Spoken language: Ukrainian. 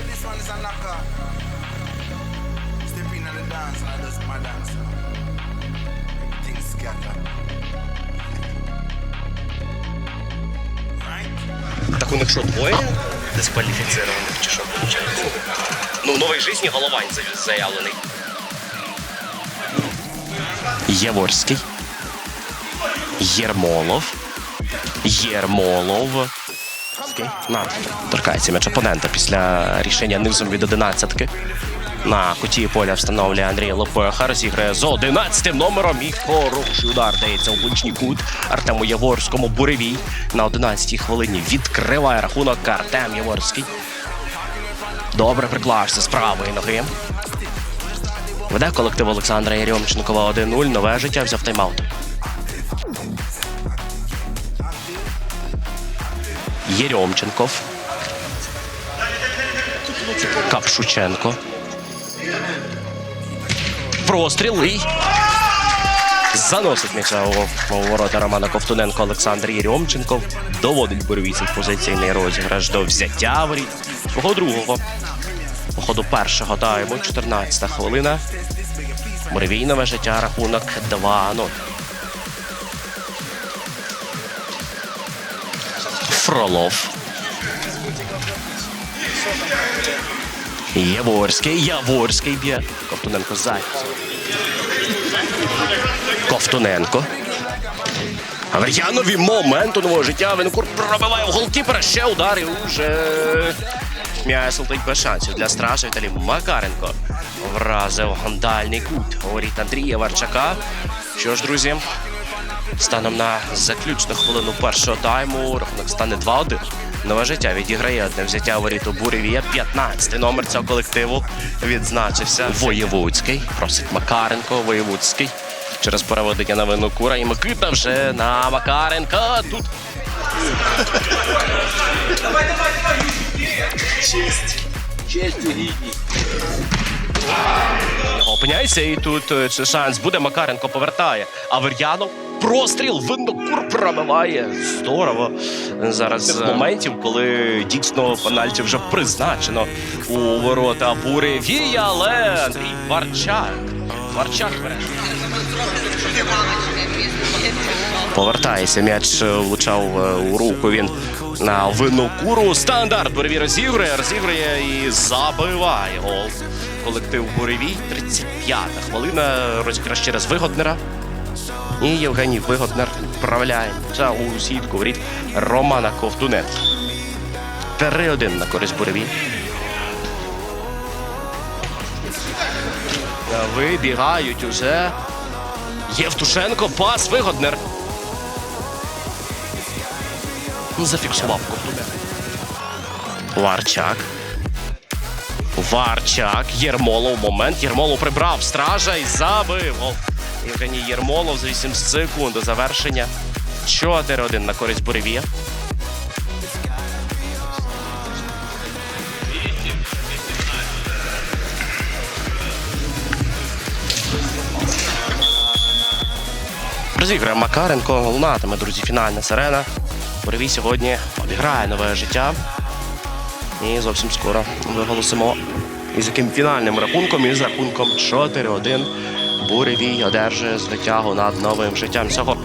is a knocker. Step in on the dance and I just my dance. Everything scatter. Так у них що, двоє дискваліфіцированих чи що виходить? Ну, в новій житті головань заявлений. Яворський. Єрмолов. Єрмолов. На, торкається м'яч опонента після рішення низом від одинадцятки. На куті поля встановлює Андрій Лопеха. Розіграє з 11 номером. І хороший удар дається у ближній кут Артему Яворському. Буревій на 11-й хвилині відкриває рахунок Артем Яворський. Добре приклався з правої ноги. Веде колектив Олександра Єрьомченкова 1-0. Нове життя взяв тайм-аут. Єрьомченков. Капшученко. Простріл і заносить м'яча у, ворота Романа Ковтуненко Олександр Єрьомченков. Доводить бойовій позиційний розіграш до взяття воріт. Свого другого. По ходу першого тайму, 14 хвилина. Буревій нове життя, рахунок 2-0. Фролов. Яворський, Яворський б'є. Ковтуненко ззаді. Ковтуненко. Авер'янові момент у нового життя. Винокур пробиває в голкіпера. Ще удар і уже м'яч летить без шансів для стража Віталій Макаренко. Вразив гандальний кут. Говорить Андрія Варчака. Що ж, друзі, станом на заключну хвилину першого тайму рахунок стане 2-1. Нове життя відіграє одне взяття воріт у Буревія. 15 номер цього колективу відзначився Воєвудський. Просить Макаренко, Воєвудський. Через переведення на Винокура і Микита вже на Макаренка. Тут Опиняється, і тут е, шанс буде. Макаренко повертає. Авер'янов простріл. Винокур пробиває. Здорово. Зараз з моментів, коли дійсно пенальті вже призначено у ворота Буревія, але Андрій Варчак. Варчак бере. Повертається м'яч, е, влучав е, у руку він на винокуру. Стандарт Буревій розігрує, розігрує і забиває гол. Колектив Буревій. 35-та хвилина. Розіграш через Вигоднера. І Євгеній Вигоднер вправляє за у сітку воріт Романа Ковтуненка. 3-1 на користь Буревій. Вибігають уже. Євтушенко, пас, Вигоднер. Зафіксував Ковтуненко. Варчак. Варчак. Єрмолов. Момент. Єрмолов прибрав стража і забив. Євгеній Єрмолов за 8 секунд до завершення. 4-1 на користь Буревія. Розіграє Макаренко, лунатиме, друзі, фінальна сирена. Буревій сьогодні обіграє нове життя. І зовсім скоро виголосимо із яким фінальним рахунком, із рахунком 4-1 Буревій одержує звитягу над новим життям. Цього